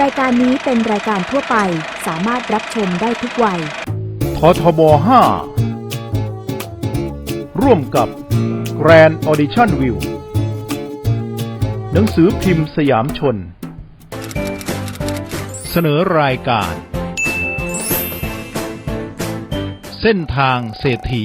รายการนี้เป็นรายการทั่วไปสามารถรับชมได้ทุกวัย ททบ 5 ร่วมกับ Grand Audition View หนังสือพิมพ์สยามชน เสนอรายการ เส้นทางเศรษฐี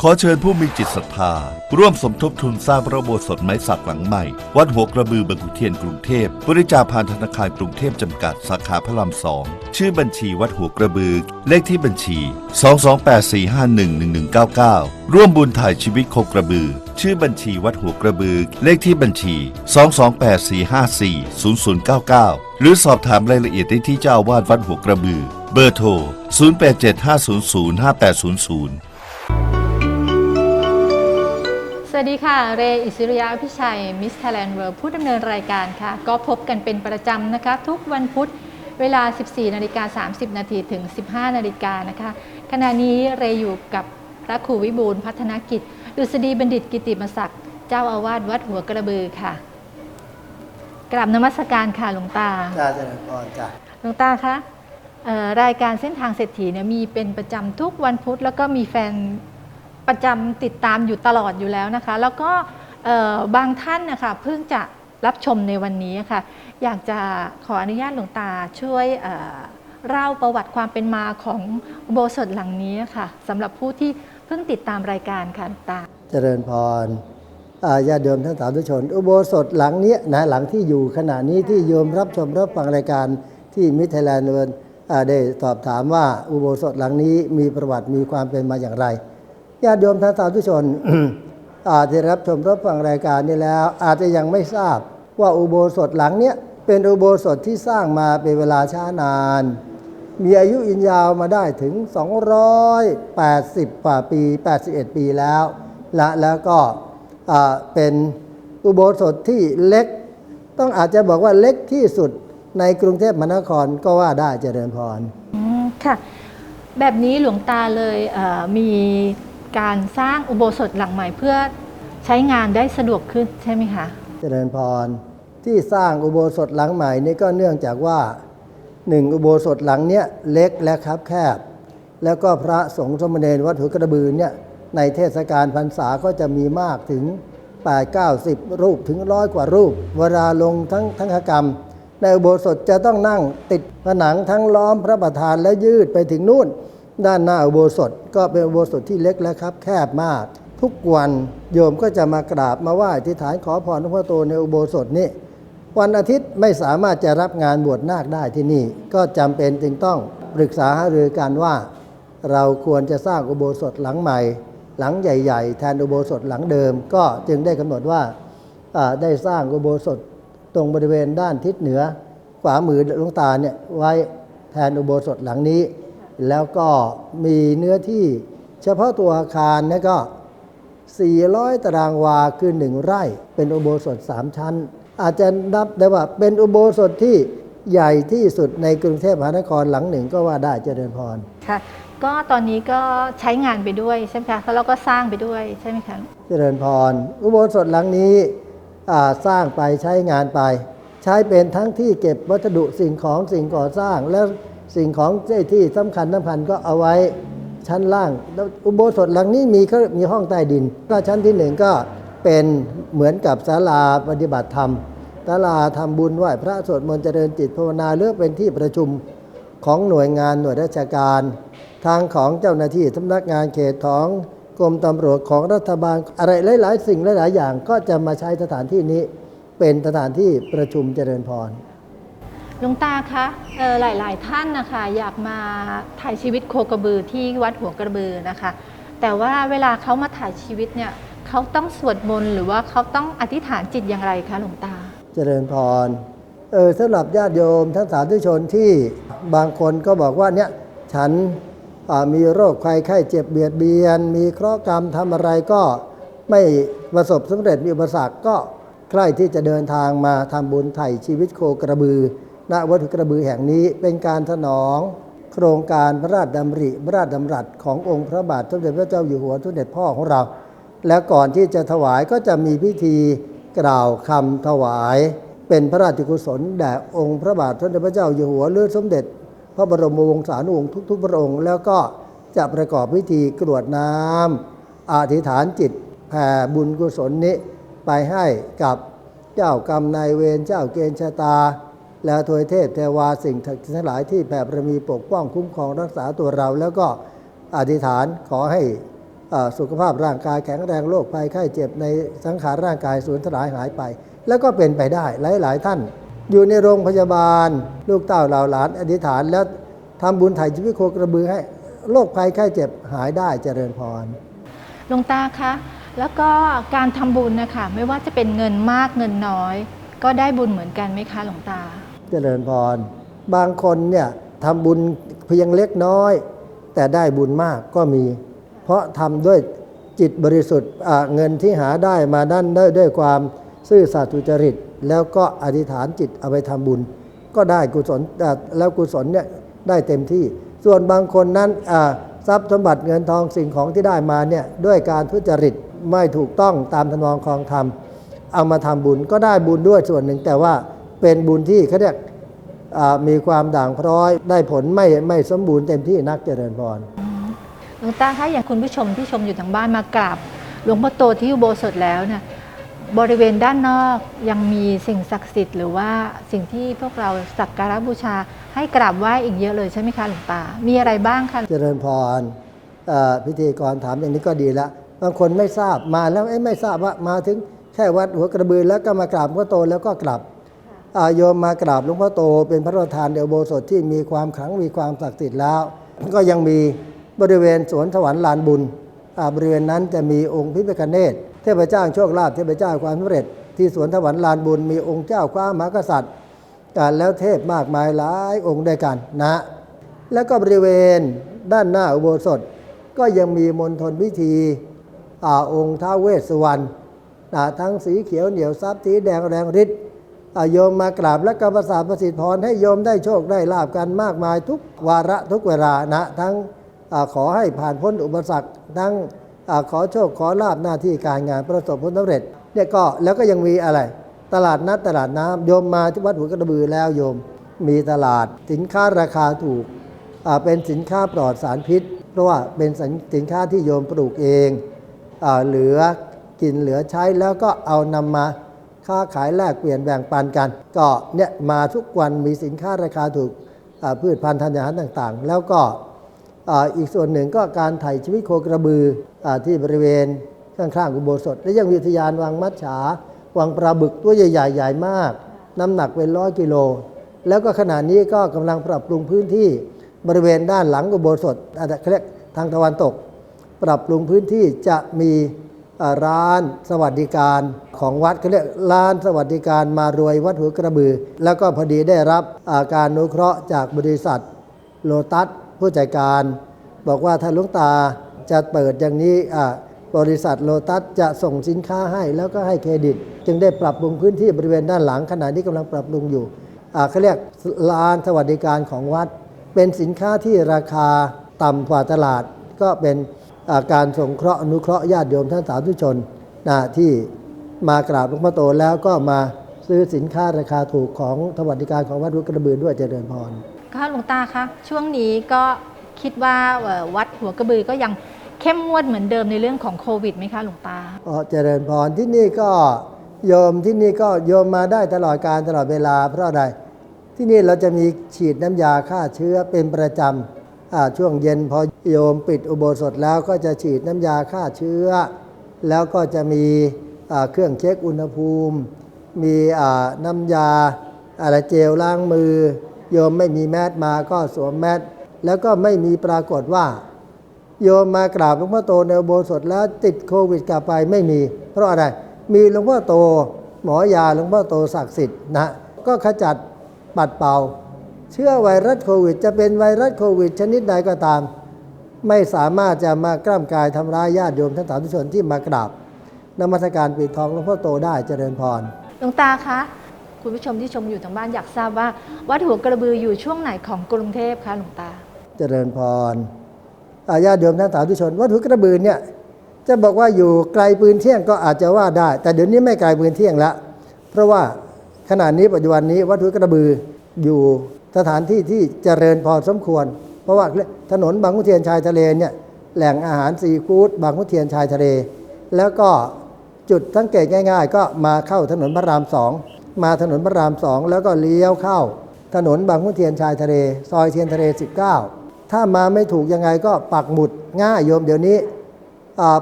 ขอเชิญผู้มีจิตศรัทธา ร่วมสมทบทุนสร้างพระโบสถไม้สักหลังใหม่ วัดหัวกระบือบางขุเทียนกรุงเทพบริจาคผ่านธนาคารกรุงเทพจำกัดสาขาพระรามสองชื่อบัญชีวัดหัวกระบือ เลขที่บัญชี 228451199 ร่วมบุญถ่ายชีวิตโคกระบือ ชื่อบัญชีวัดหัวกระบือ เลขที่บัญชี 22845400099 หรือสอบถามรายละเอียดได้ที่เจ้าอาวาสวัดหัวกระบือ เบอร์โทร 0875005800 วัสดีค่ะ เรอิสริยะพิชัย มิส t ท a แลนด์เวิร์ผู้ดำเนินรายการค่ะ ก็พบกันเป็นประจำนะคะ ทุกวันพุธเวลา 14 นาฬิกา 30 นาทีถึง 15 นาฬิกานะคะ ขณะนี้เรอยู่กับพระครูวิบูลย์พัฒนกิจ ดุษฎีบัณฑิตกิติมศักดิ์ เจ้าอาวาสวัดหัวกระบือค่ะ กราบนมัสการค่ะหลวงตาจ้าเจริญพรจ้าหลวงตาคะเอ่อรายการเส้นทางเศรษฐีเนี่ยมีเป็นประจำทุกวันพุธแล้วก็มีแฟน ประจำติดตามอยู่ตลอดอยู่แล้วนะคะ แล้วก็บางท่านนะคะเพิ่งจะรับชมในวันนี้ค่ะ อยากจะขออนุญาตหลวงตาช่วยเล่าประวัติความเป็นมาของอุโบสถหลังนี้ค่ะสำหรับผู้ที่เพิ่งติดตามรายการค่ะหลวงตา เจริญพรญาติโยมท่านสาธุชน อุโบสถหลังนี้นะหลังที่อยู่ขณะนี้ที่โยมรับชมรับฟังรายการที่มิตรไทยแลนด์เวิร์ได้สอบถามว่าอุโบสถหลังนี้มีประวัติมีความเป็นมาอย่างไร ญาติโยมท่านสาธุชน อาจจะรับชมรับฟังรายการนี้แล้ว อาจจะยังไม่ทราบว่าอุโบสถหลังเนี้ยเป็นอุโบสถที่สร้างมาเป็นเวลาช้านาน มีอายุอินยาวมาได้ถึง 280 กว่าปี 81 ปีแล้ว และแล้วก็เป็นอุโบสถที่เล็ก ต้องอาจจะบอกว่าเล็กที่สุดในกรุงเทพมหานครก็ว่าได้เจริญพรค่ะ แบบนี้หลวงตาเลยมี การสร้างอุโบสถหลังใหม่เพื่อใช้งานได้สะดวกขึ้นใช่ไหมคะ เจริญพรที่สร้างอุโบสถหลังใหม่นี่ก็เนื่องจากว่าหนึ่งอุโบสถหลังเนี้ยเล็กและคับแคบ แล้วก็พระสงฆ์สมณเณรวัดหัวกระบือเนี่ยในเทศกาลพรรษาก็จะมีมากถึง 8 9 0 รูปถึงร้อยกว่ารูป เวลาลงทั้งทั้งกรรม ในอุโบสถจะต้องนั่งติดผนังทั้งล้อมพระประธานและยืดไปถึงนู่น ด้านหน้าอุโบสถก็เป็นอุโบสถที่เล็กและครับ แคบมาก ทุกวันโยมก็จะมากราบมาไหว้ที่ฐานขอพรหลวงพ่อโตในอุโบสถนี้ วันอาทิตย์ไม่สามารถจะรับงานบวชนาคได้ที่นี่ ก็จำเป็นจึงต้องปรึกษาหารือกันว่า เราควรจะสร้างอุโบสถหลังใหม่ หลังใหญ่ ๆ แทนอุโบสถหลังเดิม ก็จึงได้กำหนดว่าอ่าได้สร้างอุโบสถตรงบริเวณด้านทิศเหนือ ขวามือหลวงตาเนี่ยไว้แทนอุโบสถหลังนี้ แล้วก็มีเนื้อที่เฉพาะตัวอาคารเนี่ยก็ 400 ตารางวาคือหนึ่งไร่เป็นอุโบสถสามชั้น อาจจะนับได้ว่าเป็นอุโบสถที่ใหญ่ที่สุดในกรุงเทพมหานครหลังหนึ่งก็ว่าได้เจริญพรค่ะก็ตอนนี้ก็ใช้งานไปด้วยใช่ไหมคะแล้วเราก็สร้างไปด้วยใช่ไหมคะเจริญพร อุโบสถหลังนี้อ่าสร้างไปใช้งานไป ใช้เป็นทั้งที่เก็บวัสดุสิ่งของสิ่งก่อสร้างแล้ว สิ่งของที่สำคัญสำคัญก็เอาไว้ชั้นล่าง แล้วอุโบสถหลังนี้มีเขามีห้องใต้ดิน ก็ชั้นที่หนึ่งก็เป็นเหมือนกับศาลาปฏิบัติธรรมศาลาทำบุญไหว้พระสวดมนต์เจริญจิตภาวนาหรือกเป็นที่ประชุมของหน่วยงานหน่วยราชการ ทางของเจ้าหน้าที่สำนักงานเขตของกรมตำรวจของรัฐบาลอะไรหลาย ๆ สิ่งหลาย ๆ อย่างก็จะมาใช้สถานที่นี้เป็นสถานที่ประชุมเจริญพร ลวงตาคะเอ่อหลายๆท่านนะคะอยากมาถ่ายชีวิตโคกระบือที่วัดหัวกระบือนะคะ แต่ว่าเวลาเขามาถ่ายชีวิตเนี่ยเขาต้องสวดมนต์หรือว่าเขาต้องอธิษฐานจิตอย่างไรคะหลวงตา เจริญพรเออสำหรับญาติโยมท่านสาธุชนที่บางคนก็บอกว่าเนี่ยฉันมีโรคไข้ไข้เจ็บเบียดเบียน มีเคราะห์กรรมทำอะไรก็ไม่ประสบสำเร็จมีอุปสรรคก็ใครที่จะเดินทางมาทำบุญไถ่ชีวิตโคกระบือ ณวัดกระบือแห่งนี้เป็นการสนอง โครงการพระราชดำริพระราชดำรัสขององค์พระบาทสมเด็จพระเจ้าอยู่หัวสมเด็จพ่อของเรา แล้วก่อนที่จะถวายก็จะมีพิธีกล่าวคำถวาย เป็นพระราชกุศลแด่องค์พระบาทสมเด็จพระเจ้าอยู่หัวหรือสมเด็จ พระบรมวงศานุวงศ์ทุก ๆ พระองค์ แล้วก็จะประกอบพิธีกรวดน้ำอธิษฐานจิตแผ่บุญกุศลนี้ไปให้กับเจ้ากรรมนายเวรเจ้าเกณฑ์ชะตา และทวยเทพเทวาสิ่งศักดิ์สิทธิ์ทั้งหลายที่แผ่บรมีปกป้องคุ้มครองรักษาตัวเรา แล้วก็อธิษฐานขอให้สุขภาพร่างกายแข็งแรงโรคภัยไข้เจ็บในสังขารร่างกายสูญสลายหายไป แล้วก็เป็นไปได้หลายๆ ท่าน อยู่ในโรงพยาบาล ลูกเต้าเหล่าหลาน อธิษฐานแล้วทำบุญไถ่ชีวิตโคกระบือให้โรคภัยไข้เจ็บหายได้เจริญพรหลวงตาคะแล้วก็การทำบุญนะคะไม่ว่าจะเป็นเงินมากเงินน้อย ก็ได้บุญเหมือนกันไหมคะหลวงตา เจริญพร บางคนเนี่ยทำบุญเพียงเล็กน้อย แต่ได้บุญมากก็มี เพราะทำด้วยจิตบริสุทธิ์เงินที่หาได้มาด้านได้ด้วยความซื่อสัตย์สุจริต แล้วก็อธิษฐานจิตเอาไปทำบุญ ก็ได้กุศลแล้วกุศลเนี่ยได้เต็มที่ ส่วนบางคนนั้นทรัพย์สมบัติเงินทองสิ่งของที่ได้มาเนี่ยด้วยการทุจริตไม่ถูกต้องตามทนองคลองธรรมเอามาทำบุญก็ได้บุญด้วยส่วนหนึ่งแต่ว่า เป็นบุญที่เขาเรียกอ่ามีความด่างพร้อย ได้ผลไม่ไม่สมบูรณ์เต็มที่นักเจริญพรหลวงตาคะอย่างคุณผู้ชมที่ชมอยู่ทางบ้านมากราบหลวงพ่อโตที่อุโบสถแล้วเนี่ยบริเวณด้านนอกยังมีสิ่งศักดิ์สิทธิ์หรือว่าสิ่งที่พวกเราสักการะบูชาให้กราบไหว้อีกเยอะเลยใช่ไหมคะหลวงตา มีอะไรบ้างคะเจริญพรเอ่อพิธีกรถามอย่างนี้ก็ดีแล้วบางคนไม่ทราบมาแล้วเอ้ยไม่ทราบว่ามาถึงแค่วัดหัวกระบือแล้วก็มากราบหลวงพ่อโตแล้วก็กลับอ่า โยมมากราบหลวงพ่อโตเป็นพระประธานเดลโบสถที่มีความขลังมีความศักดิ์สิทธิ์แล้ว ก็ยังมีบริเวณสวนสวรรค์ลานบุญบริเวณนั้นจะมีองค์พิพิคเนตเทพเจ้าโชคลาภเทพเจ้าความสำเร็จ ที่สวนสวรรค์ลานบุญ มีองค์เจ้าคว้ามหากษัตริย์แล้วเทพมากมายหลายองค์ด้วยกันนะ แล้วก็บริเวณด้านหน้าอุโบสถ ก็ยังมีมณฑลพิธีอองค์ท้าเวสสุวรรณทั้งสีเขียวเหนียวซับสีแดงแรงฤทธิ์ โยมมากราบและกรรมสาประสิทธิพรให้โยมได้โชคได้ลาบกันมากมายทุกวาระทุกเวลานะ ทั้งอขอให้ผ่านพ้นอุปสรรค ทั้งอขอโชคขอลาบหน้าที่การงานประสบผลสำเร็จเนี่ยก็แล้วก็ยังมีอะไร ตลาดนัดตลาดน้ำโยมมาที่วัดหัวกระบือแล้วโยม มีตลาดสินค้าราคาถูกเป็นสินค้าปลอดสารพิษ เพราะว่าเป็นสินค้าที่โยมปลูกเองอเหลือกินเหลือใช้แล้วก็เอานำมา ค้าขายแลกเปลี่ยนแบ่งปันกัน ก็เนี่ยมาทุกวันมีสินค้าราคาถูกพืชพันธุ์ธัญญาหารต่างๆ แล้วก็อีกส่วนหนึ่งก็การไถ่ชีวิตโคกระบืออที่บริเวณข้างๆอุโบสถ และยังมีอุทยานวังมัจฉาวังปลาบึกตัวใหญ่ๆใหญ่มาก น้ำหนักเป็นร้อยกิโล แล้วก็ขณะนี้ก็กำลังปรับปรุงพื้นที่บริเวณด้านหลังอุโบสถอาจจะเรียกทางตะวันตก ปรับปรุงพื้นที่จะมี ร้านสวัสดิการของวัดเขาเรียกร้านสวัสดิการมารวยวัดหัวกระบือ แล้วก็พอดีได้รับาการอนุเคราะห์จากบริษัทโลตัสผู้จัดการ บอกว่าถ้าลุงตาจะเปิดอย่างนี้บริษัทโลตัสจะส่งสินค้าให้แล้วก็ให้เครดิต จึงได้ปรับปรุงพื้นที่บริเวณด้านหลังขณะนี้กำลังปรับปรุงอยู่เขาเรียกร้านสวัสดิการของวัด เป็นสินค้าที่ราคาต่ำกว่าตลาดก็เป็น การสงเคราะห์อนุเคราะห์ญาติโยมท่านสาธุชนนะที่มากราบหลวงพ่อโตแล้วก็มาซื้อสินค้าราคาถูกของสวัสดิการของวัดวัดกระบือด้วยเจริญพรค่ะหลวงตาคะช่วงนี้ก็คิดว่าเอ่อวัดหัวกระบือก็ยังเข้มงวดเหมือนเดิมในเรื่องของโควิดไหมคะหลวงตาอ๋อเจริญพรที่นี่ก็โยมที่นี่ก็โยมมาได้ตลอดการตลอดเวลาเพราะอะไรที่นี่เราจะมีฉีดน้ำยาฆ่าเชื้อเป็นประจำอ่าช่วงเย็นพอ โยมปิดอุโบสถแล้วก็จะฉีดน้ำยาฆ่าเชื้อ แล้วก็จะมีเครื่องเช็คอุณหภูมิ มีน้ำยาอะไรเจลล้างมือ โยมไม่มีแมสมาก็สวมแมสแล้วก็ไม่มีปรากฏว่า โยมมากราบหลวงพ่อโตในอุโบสถแล้วติดโควิดกลับไปไม่มี เพราะอะไรมีหลวงพ่อโต หมอยาหลวงพ่อโตศักดิ์สิทธิ์นะก็ขจัดปัดเป่า เชื้อไวรัสโควิด จะเป็นไวรัสโควิด ชนิดใดก็ตาม ไม่สามารถจะมากล้ามกายทำร้ายญาติโยมทั้งสาธุชนที่มากราบนมัสการปิดทองหลวงพ่อโตได้เจริญพรหลวงตาคะคุณผู้ชมที่ชมอยู่ทางบ้านอยากทราบว่า วัดหัวกระบืออยู่ช่วงไหนของกรุงเทพคะหลวงตา เจริญพรอาญาติโยมท่านสาธุชน วัดหัวกระบือเนี่ยจะบอกว่าอยู่ไกลปืนเที่ยงก็อาจจะว่าได้ แต่เดี๋ยวนี้ไม่ไกลปืนเที่ยงละเพราะว่าขณะนี้ปัจจุบันนี้วัดหัวกระบืออยู่สถานที่ที่เจริญพอสมควร เพราะว่าถนนบางขุนเทียนชายทะเลเนี่ยแหล่งอาหารซีฟู้ดบางขุนเทียนชายทะเล แล้วก็จุดสังเกตง่าย ๆ ก็มาเข้าถนนพระรามสองมาถนนพระรามสองแล้วก็เลี้ยวเข้า ถนนบางขุนเทียนชายทะเล ซอยเทียนทะเล 19 ถ้ามาไม่ถูกยังไงก็ปักหมุดง่ายโยมเดี๋ยวนี้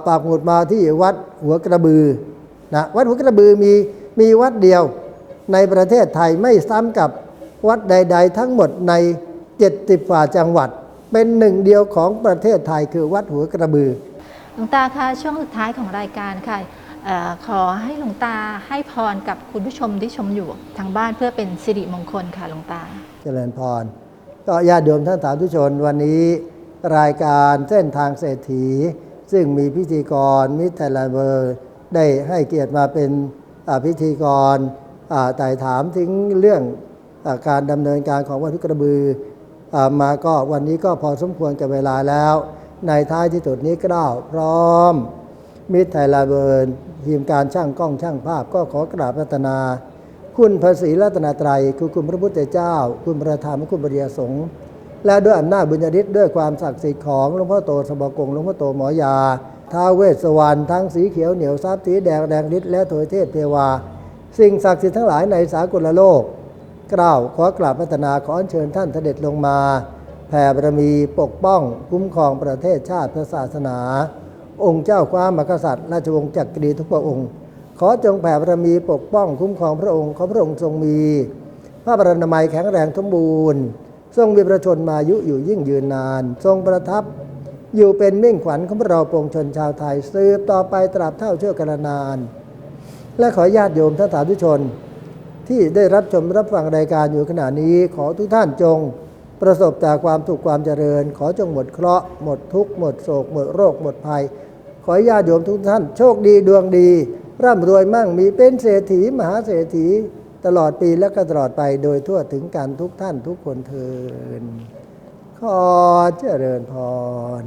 ปักหมุดมาที่วัดหัวกระบือนะวัดหัวกระบือมีมีวัดเดียวในประเทศไทยไม่ซ้ำกับวัดใด ๆ ทั้งหมดใน 70ฝ่าจังหวัด เป็นหนึ่งเดียวของประเทศไทยคือวัดหัวกระบือหลวงตาคะช่วงสุดท้ายของรายการค่ะเออขอให้หลวงตาให้พรกับคุณผู้ชมที่ชมอยู่ทางบ้านเพื่อเป็นสิริมงคลค่ะหลวงตา เจริญพร ก็ญาติโยมท่านสาธุชนวันนี้รายการเส้นทางเศรษฐี ซึ่งมีพิธีกรมิตรไทยแลนด์เบอร์ได้ให้เกียรติมาเป็นอ่าพิธีกรอ่าไต่ถามถึงเรื่องอาการดำเนินการของวัดทุกระบืออา มาก็วันนี้ก็พอสมควรกับเวลาแล้ว ในท้ายที่สุดนี้ก็ได้พร้อม มิตรไทยลนด์เบอร์ทีมการช่างกล้องช่างภาพก็ขอกราบพัฒนา คุณพระศรีรัตนตรัยคือคุณพระพุทธเจ้า คุณพระธรรมคุณพระเดียสงฆ์และด้วยอำนาจบุญญาฤทธิ์ด้วยความศักดิ์สิทธิ์ของหลวงพ่อโตสบกงหลวงพ่อโตหมอยาท้าเวสสวรรณทั้งสีเขียวเหนียวทรัพย์สีแดงแดงฤทธิ์และโถยเทพเทวา สิ่งศักดิ์สิทธิ์ทั้งหลายในสากลโลก กล่าวขอกราบพัฒนาขออัญเชิญท่านเสด็จลงมา แผ่บารมีปกป้อง คุ้มครองประเทศชาติพระศาสนา องค์เจ้าความมากษัตริย์ ราชวงศ์จักรีทุกพระองค์ ขอจงแผ่บารมีปกป้อง คุ้มครองพระองค์ขอพระองค์ทรงมี พระบรรณามัยแข็งแรงสมบูรณ์ ทรงมีประชนมายุอยู่ยิ่งยืนนาน ทรงประทับ อยู่เป็นมิ่งขวัญของพวกเราปวงชนชาวไทย สืบต่อไปตราบเท่าเชื่อกันนาน และขอญาติโยมท่านสาธุชน ที่ได้รับชมรับฟังรายการอยู่ขณะนี้ขอทุกท่านจง ประสบแต่ความสุขความเจริญ ขอจงหมดเคราะห์หมดทุกข์หมดโศก หมดโรค หมดภัย ขอญาติโยมทุกท่านโชคดีดวงดี ร่ำรวยมั่งมีเป็นเศรษฐีมหาเศรษฐี ตลอดปีและก็ตลอดไปโดยทั่วถึงกันทุกท่านทุกคนเทินขอเจริญพร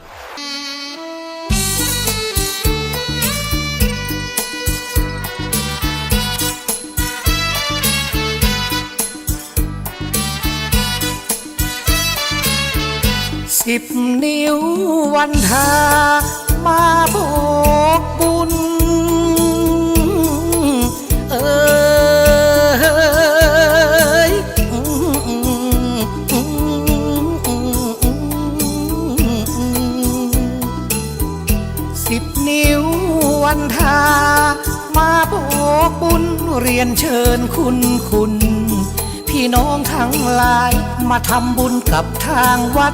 สิบนิ้ววันทามาโบกบุญ เอยสิบนิ้ววันทามาโบกบุญเรียนเชิญคุณคุณ พี่น้องทั้งหลายมาทำบุญกับทางวัด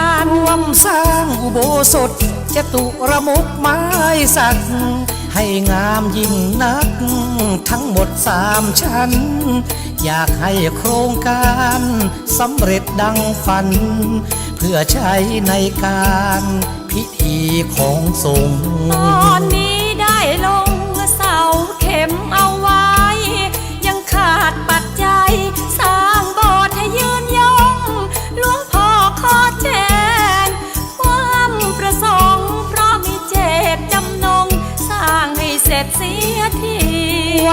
ร่ วมสร้างอุโบสถจตุระมุกไม้สัก ให้งามยิ่งนัก ทั้งหมดสามชั้น อยากให้โครงการสำเร็จดังฝัน เพื่อใช้ในการพิธีของสงฆ์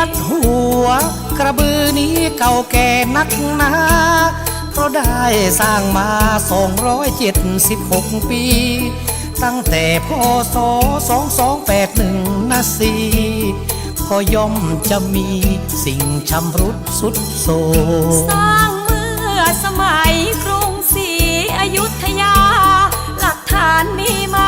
ดหัว กระบือนี้เก่าแก่นักหนาเพราะได้สร้างมา 276 ปี ตั้งแต่พศ2281นะสีก็ย่อมจะมีสิ่งชำรุดสุดโทรมสร้างเมื่อสมัยกรุงศรีอยุธยา หลักฐานมีมา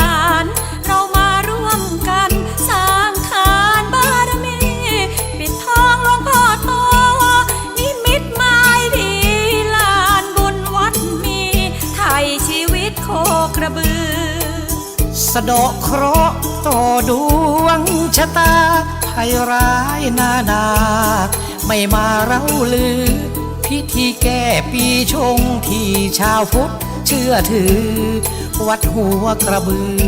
สะดาะเคราะห์ต่อดวงชะตาภัยร้ายนานา ไม่มาเล่าลือ พิธีแก้ปีชงที่ชาวพุทธเชื่อถือ วัดหัวกระบือ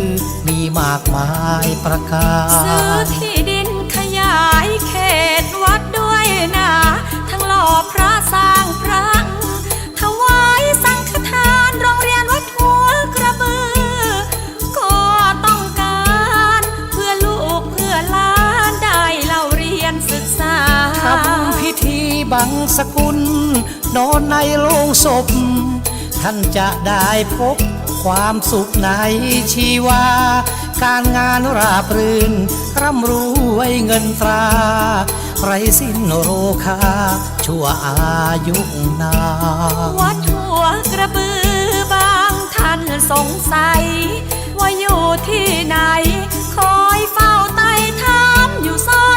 มีมากมายประกาซื้อที่ดินขยายเขตวัดด้วยนะ ทั้งหล่อพระ บังสกุล นอนในโลงศพ ท่านจะได้พบความสุขในชีวา การงานราบรื่น ร่ำรวยเงินตราไรสิ้นโรคา ชั่วอายุนานวัดหัวกระบือบางท่านสงสัย ว่าอยู่ที่ไหน คอยเฝ้าไต่ถามอยู่ซอ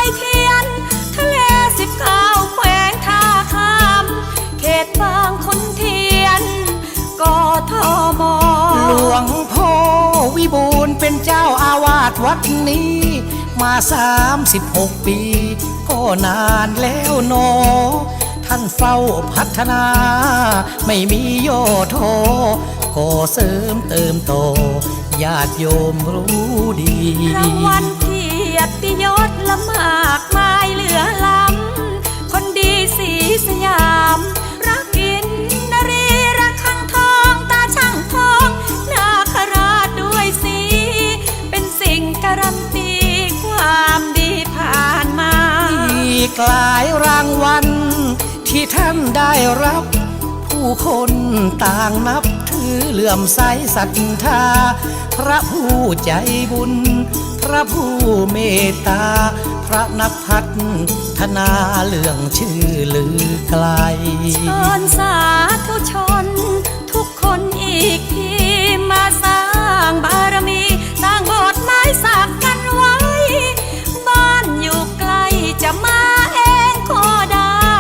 ตบางคนเทียนกทมหลวงพ่อวิบูลย์เป็นเจ้าอาวาสวัดนี้ มาสามสิบหกปี ก็นานแล้วหนอท่านเฝ้าพัฒนา ไม่มีโยโทก็เสริมเติมโต ญาติโยมรู้ดีรางวัลเกียรติยศละมากมายเหลือล้ำคนดีสีสยาม การันตีความดีผ่านมา อีกหลายรางวัลที่ท่านได้รับ ผู้คนต่างนับถือเหลื่อมใสศรัทธา พระผู้ใจบุญ พระผู้เมตตา พระนักพัฒนาเรื่องชื่อลือไกลเชิญสาธุชน ทุกคนอีกทีมาสร้างบารมีสร้างโบสถ์ ไม้สักกันไว้ บ้านอยู่ไกลจะมาเองก็ได้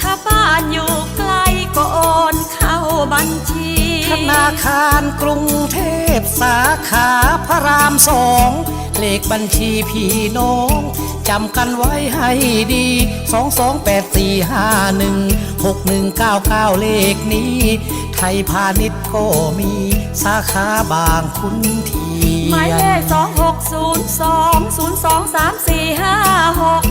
ถ้าบ้านอยู่ไกลก็โอนเข้าบัญชี ธนาคารกรุงเทพสาขาพระรามสอง เลขบัญชีพี่น้องจำกันไว้ให้ดี 2284516199 เลขนี้ ไทยพาณิชย์ก็มีสาขาบางคุณที หมายเลขสองหกศูนย์สองศูนย์สองสามสี่ห้าหก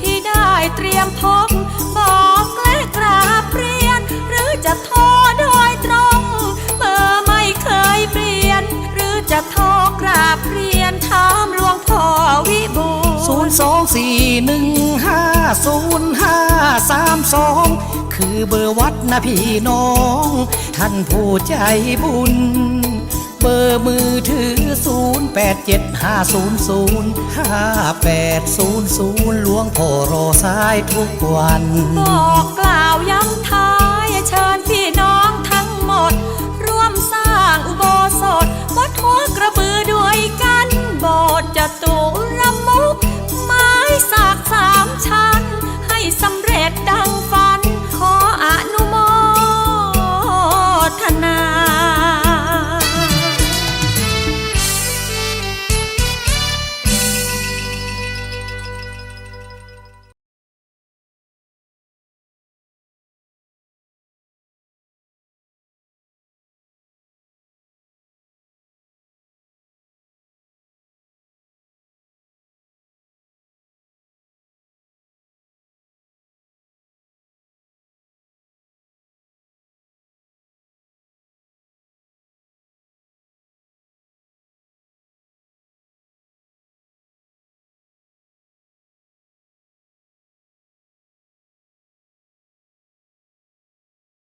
ที่ได้เตรียมพบบอกและกราบเรียน หรือจะโทรโดยตรง เบอร์ไม่เคยเปลี่ยน หรือจะโทรกราบเรียนถามหลวงพ่อวิบูลศูนย์สองสี่หนึ่งห้าศูนย์ห้าสามสองคือเบอร์วัดนะพี่น้อง ท่านผู้ใจบุญ บอร์มือถือ 0 8 7 5 0 0 5 8 0 0หลวงพ่อรอสายทุกวัน บอกกล่าวย้ำท้ายเชิญพี่น้องทั้งหมด ร่วมสร้างอุโบสถวัดหัวกระบือด้วยกันโบสถ์จะตุรมุก ไม้สักสามชั้น ให้สำเร็จดังฝั